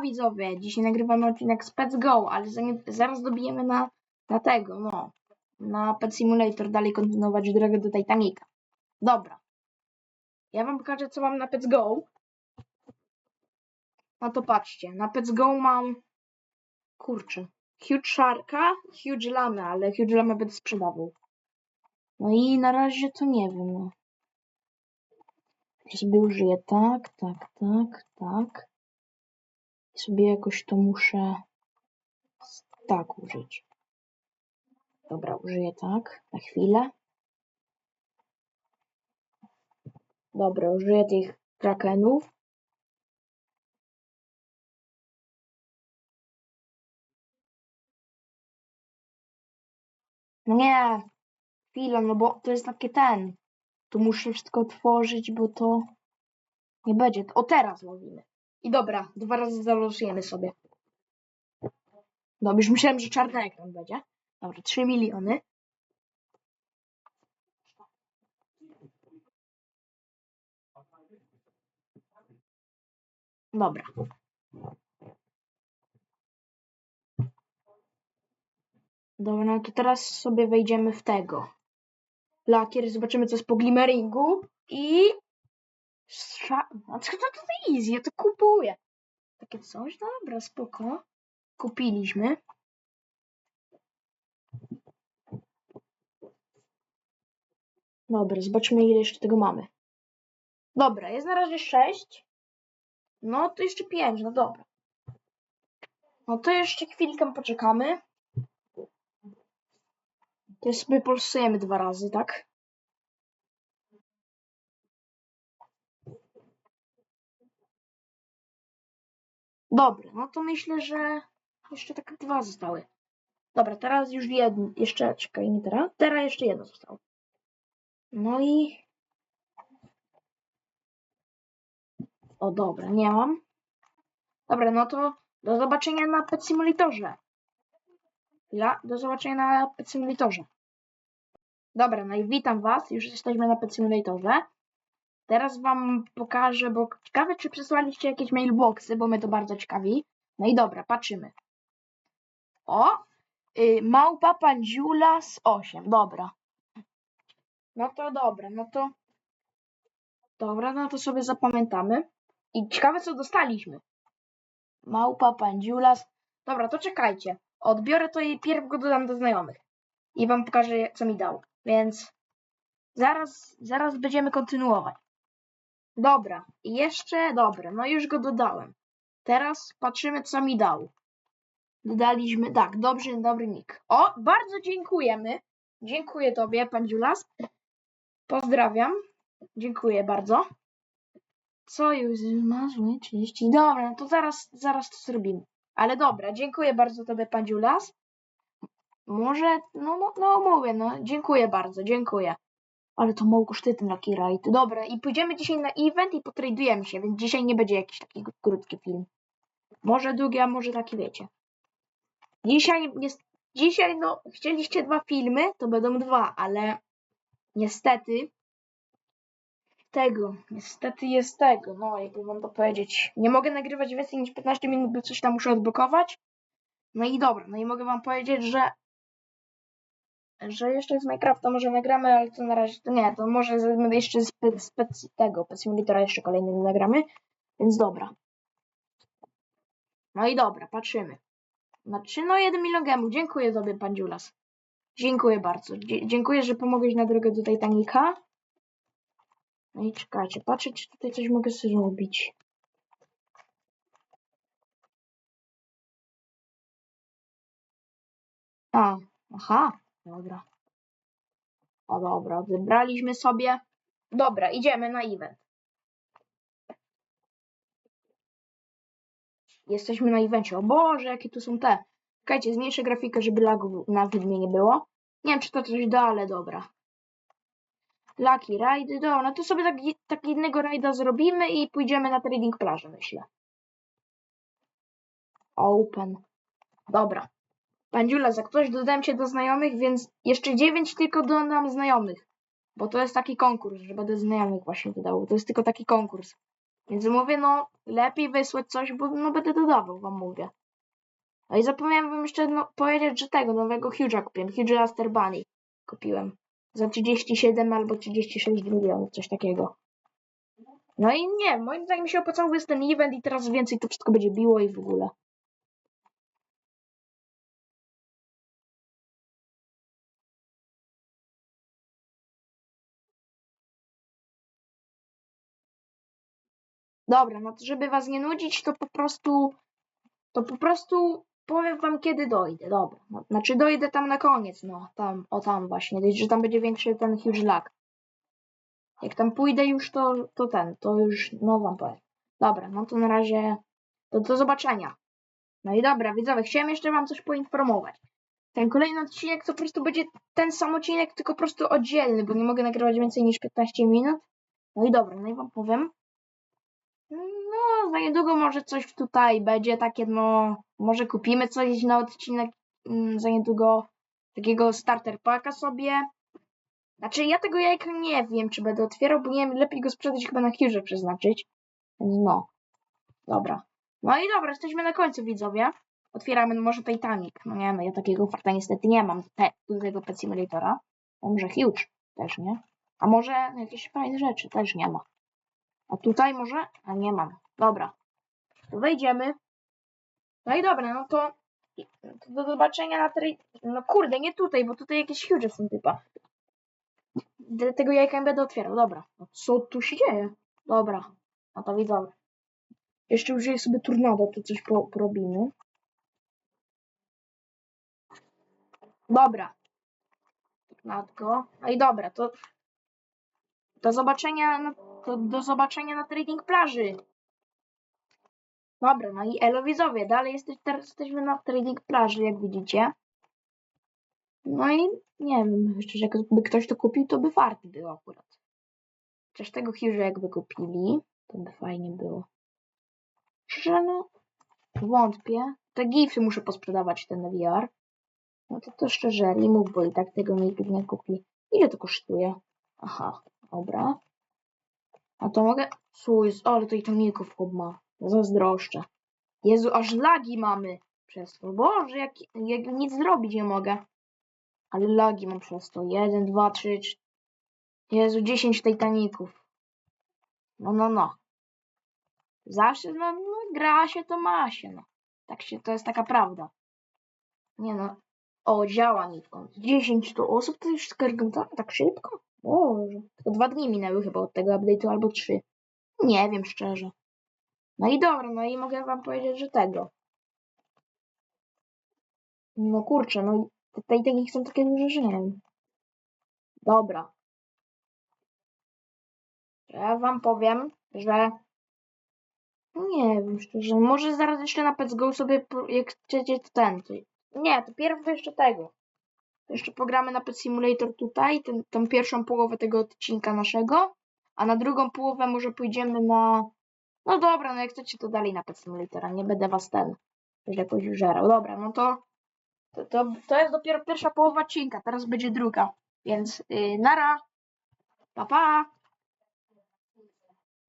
Widzowie, dzisiaj nagrywamy odcinek z Pets Go, ale zaraz dobijemy na, na tego, no, na Pet Simulator, dalej kontynuować drogę do Titanica. Dobra. Ja wam pokażę, co mam na Pets Go. No to patrzcie, na Pets Go mam, kurczę, Huge Sharka, Huge Lamy, ale Huge Lamy będę sprzedawał. No i na razie to nie wiem, no. Że sobie użyję tak, tak, tak, tak. Sobie jakoś to muszę tak użyć. Dobra, użyję tak, na chwilę. Dobra, użyję tych krakenów. No nie, chwila, no bo to jest takie ten. Tu muszę wszystko otworzyć, bo to nie będzie. O, teraz łowimy. I dobra, dwa razy zalosujemy sobie. Dobra, już myślałem, że czarny ekran będzie. Dobra, 3 miliony. Dobra. Dobra, no to teraz sobie wejdziemy w tego. Lakier, zobaczymy co jest po glimmeringu i... A co to, to easy, ja to kupuję. Takie coś, dobra, spoko. Kupiliśmy. Dobra, zobaczmy ile jeszcze tego mamy. Dobra, jest na razie 6. No to jeszcze 5, no dobra. No to jeszcze chwilkę poczekamy. To sobie pulsujemy dwa razy, tak? Dobra, no to myślę, że jeszcze tak dwa zostały. Dobra, teraz już jedno, jeszcze, czekaj, nie teraz, teraz jeszcze jedno zostało. No i... O, dobra, nie mam. Dobra, no to do zobaczenia na Pet Simulatorze. Ja, do zobaczenia na Pet Simulatorze. Dobra, no i witam Was, już jesteśmy na Pet Simulatorze. Teraz Wam pokażę, bo ciekawe, czy przesłaliście jakieś mailboxy, bo mnie to bardzo ciekawi. No i dobra, patrzymy. O, y, małpa pandziula z 8, dobra. No to dobra, no to... Dobra, no to sobie zapamiętamy. I ciekawe, co dostaliśmy. Małpa pandziula z... Dobra, to czekajcie. Odbiorę to i pierw go dodam do znajomych. I Wam pokażę, co mi dał. Więc zaraz, zaraz będziemy kontynuować. Dobra, jeszcze, dobra, no już go dodałem. Teraz patrzymy, co mi dał. Dodaliśmy, tak, dobrze, dobry nick. O, bardzo dziękujemy. Dziękuję Tobie, pan Dziulas. Pozdrawiam. Dziękuję bardzo. Co już ma zły 30. Dobra, no to zaraz, zaraz to zrobimy. Ale dobra, dziękuję bardzo Tobie, pan Dziulas. Może, no, no, no mówię, no, dziękuję bardzo, dziękuję. Ale to mało ten Lucky Ride. Dobra, i pójdziemy dzisiaj na event i potradujemy się, więc dzisiaj nie będzie jakiś taki krótki film. Może długi, a może taki wiecie. Dzisiaj jest, dzisiaj no, chcieliście dwa filmy, to będą dwa, ale niestety tego, niestety jest tego, no jakby wam to powiedzieć. Nie mogę nagrywać więcej niż 15 minut, bo coś tam muszę odblokować. No i dobra, no i mogę wam powiedzieć, że że jeszcze z Minecrafta może nagramy, ale to na razie to nie, to może jeszcze z, pe- z pec, tego, Simulatora jeszcze kolejny nagramy, więc dobra. No i dobra, patrzymy. Znaczy, no 1 milion gemów. Dziękuję Tobie, Pan Dziulas. Dziękuję bardzo. Dzie- dziękuję, że pomogłeś na drogę do Titanica. No i czekajcie, patrzę, czy tutaj coś mogę zrobić. A, aha, dobra. O dobra, odebraliśmy sobie. Dobra, idziemy na event. Jesteśmy na evencie. O Boże, jakie tu są te. Czekajcie, zmniejszę grafikę, żeby lagów na widmie nie było. Nie wiem, czy to coś da, ale dobra. Lucky Ride, dobra, no to sobie tak, tak jednego rajda zrobimy i pójdziemy na trading plażę, myślę. Open. Dobra. Pandziula, za ktoś dodałem cię do znajomych, więc jeszcze 9 tylko dodam znajomych. Bo to jest taki konkurs, że będę znajomych właśnie dodało. To jest tylko taki konkurs. Więc mówię, no lepiej wysłać coś, bo no będę dodawał, wam mówię. No i zapomniałem wam jeszcze no, powiedzieć, że tego nowego Huge'a kupiłem. Huge Aster Bunny kupiłem. Za 37 albo 36 milionów, coś takiego. No i nie, moim zdaniem się opłacało jest ten event i teraz więcej to wszystko będzie biło i w ogóle. Dobra, no to żeby was nie nudzić, to po prostu to po prostu powiem wam kiedy dojdę, dobra. No, znaczy dojdę tam na koniec, no, tam, o tam właśnie, że tam będzie większy ten huge lag. Jak tam pójdę już, to, to ten, to już, no wam powiem. Dobra, no to na razie, to do zobaczenia. No i dobra, widzowie, chciałem jeszcze wam coś poinformować. Ten kolejny odcinek to po prostu będzie ten sam odcinek, tylko po prostu oddzielny, bo nie mogę nagrywać więcej niż 15 minut. No i dobra, no i wam powiem. No, za niedługo może coś tutaj będzie takie, no, może kupimy coś na odcinek mm, za niedługo, takiego starter packa sobie. Znaczy, ja tego jajka nie wiem, czy będę otwierał, bo nie wiem, lepiej go sprzedać chyba na Huge przeznaczyć. Więc no, dobra. No i dobra, jesteśmy na końcu, widzowie. Otwieramy może Titanic. No nie wiem, ja takiego farta niestety nie mam, te, tego Pet Simulatora. A może Huge też, nie? A może jakieś fajne rzeczy też nie ma. A tutaj może? A nie mam. Dobra. Wejdziemy. No i dobra, no to, do zobaczenia na tej... No kurde, nie tutaj, bo tutaj jakieś huge są typa. Dlatego jajka nie będę otwierał. Dobra. No co tu się dzieje? Dobra. No to widzowie. Jeszcze użyję sobie tornado, to coś po, porobimy. Dobra. Tornadko. No i dobra, to do zobaczenia na, to do zobaczenia na trading plaży. Dobra, no i elo widzowie, dalej jesteś, teraz jesteśmy na trading plaży, jak widzicie. No i nie wiem, jeszcze, jakby ktoś to kupił, to by warty był akurat. Chociaż tego Hughes'a jakby kupili, to by fajnie było. Szczerze, no, wątpię. Te gify muszę posprzedawać, ten VR. No to to szczerze, nie mów, bo i tak tego nikt nie kupi. Ile to kosztuje? Aha, dobra. A to mogę... Jest? Ale to i chłop ma. Zazdroszczę. Jezu, aż lagi mamy przez to. Boże, jak, jak nic zrobić nie mogę. Ale lagi mam przez to. Jeden, dwa, trzy, cz- Jezu, dziesięć Titaników. No, no, no. Zawsze, no, no, gra się, to ma się, no. Tak się, to jest taka prawda. Nie no. O, działa mi w końcu. 10 to osób, to już skargam tak szybko? Boże. Tylko dwa dni minęły chyba od tego update'u, albo trzy. Nie wiem, szczerze. No i dobra, no i mogę wam powiedzieć, że tego. No kurczę, no i te takich są takie duże, że nie wiem. Dobra. Ja wam powiem, że nie wiem szczerze, może zaraz jeszcze na Pets Go sobie, jak chcecie, ten. Nie, to pierw jeszcze tego. Jeszcze pogramy na Pet Simulator tutaj, ten, tą pierwszą połowę tego odcinka naszego, a na drugą połowę może pójdziemy na... No dobra, no jak chcecie, to dalej na Pet Simulatora, nie będę was ten, jakoś żerał. Dobra, no to to, to, to jest dopiero pierwsza połowa odcinka, teraz będzie druga, więc yy, nara, pa pa!